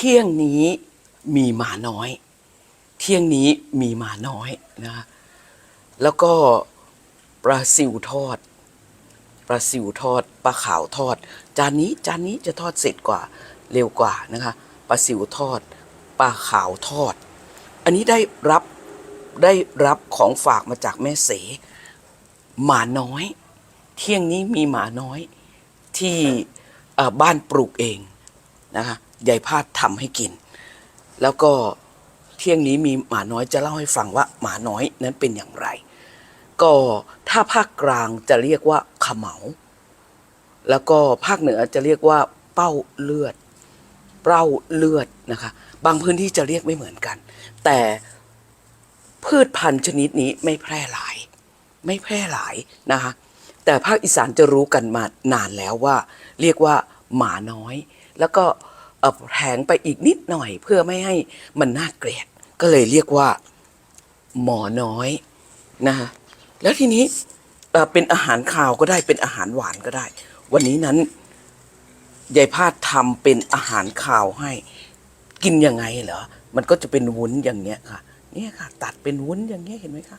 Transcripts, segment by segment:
ที่ยงนี้มีหมาน้อย เที่ยงนี้มีหมาน้อยนะแล้วก็ปลาซิวทอดปลาซิวทอดปลาขาวทอด จานนี้จานนี้จะทอดเสร็จกว่าเร็วกว่านะคะปลาซิวทอดปลาขาวทอด อันนี้ได้รับได้รับของฝากมาจากแม่เสหมาน้อย เที่ยงนี้มีหมาน้อยที่บ้านปลูกเองนะคะ ยายพาดทำให้กิน แล้วก็เที่ยงนี้มีหมาน้อยจะเล่าให้ฟังว่าหมาน้อยนั้นเป็นอย่างไร ก็ถ้าภาคกลางจะเรียกว่าขมเหมาแล้วก็ภาคเหนือจะเรียกว่าเป้าเลือด เป้าเลือดนะคะ บางพื้นที่จะเรียกไม่เหมือนกัน แต่พืชพันธุ์ชนิดนี้ไม่แพร่หลาย ไม่แพร่หลายนะคะ แต่ภาคอีสานจะรู้กันมานานแล้วว่า เรียกว่าหมาน้อย แล้วก็ แผงไปอีกนิดหน่อยเพื่อไม่ให้มันน่าเกลียด ก็เลยเรียกว่า หมอน้อยนะคะแล้วทีนี้เป็นอาหารคาวก็ได้เป็นอาหารหวานก็ได้ วันนี้นั้นยายพาดทำเป็นอาหารคาวให้ กินยังไงเหรอมันก็จะเป็นวุ้นอย่างเงี้ยค่ะ เนี่ยค่ะ ตัดเป็นวุ้นอย่างเงี้ยเห็นไหมคะ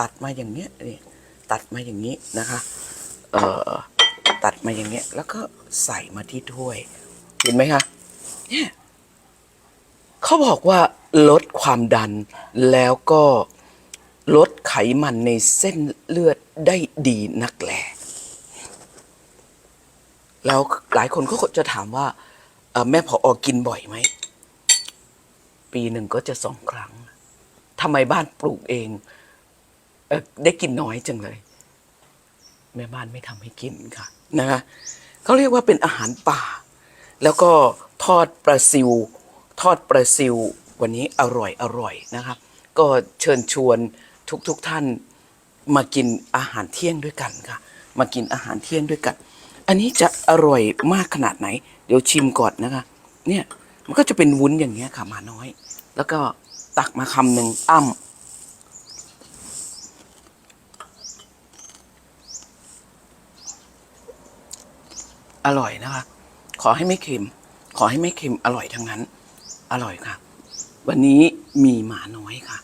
ตัดมาอย่างเงี้ยนี่ตัดมาอย่างนี้นะคะตัดมาอย่างเงี้ยแล้วก็ใส่มาที่ถ้วย เห็นไหมคะเนี่ยเขาบอกว่าลดความดันแล้วก็ลดไขมันในเส้นเลือดได้ดีนักแหลแล้วหลายคนก็จะถามว่าแม่พออกินบ่อยไหม ปีหนึ่งก็จะสองครั้งทำไมบ้านปลูกเองเอได้กินน้อยจังเลย แม่บ้านไม่ทำให้กินค่ะนะคะเขาเรียกว่าเป็นอาหารป่า แล้วก็ทอดปลาซิว ทอดปลาซิว วันนี้อร่อยอร่อยนะครับ ก็เชิญชวนทุกทุกท่านมากินอาหารเที่ยงด้วยกันค่ะ มากินอาหารเที่ยงด้วยกัน อันนี้จะอร่อยมากขนาดไหน เดี๋ยวชิมก่อนนะคะ เนี่ยมันก็จะเป็นวุ้นอย่างเงี้ยค่ะมาน้อย แล้วก็ตักมาคำหนึ่งอ้ำอร่อยนะคะ ขอให้ไม่เค็ม ขอให้ไม่เค็มอร่อยทั้งนั้น อร่อยค่ะ วันนี้มีหมาน้อยค่ะ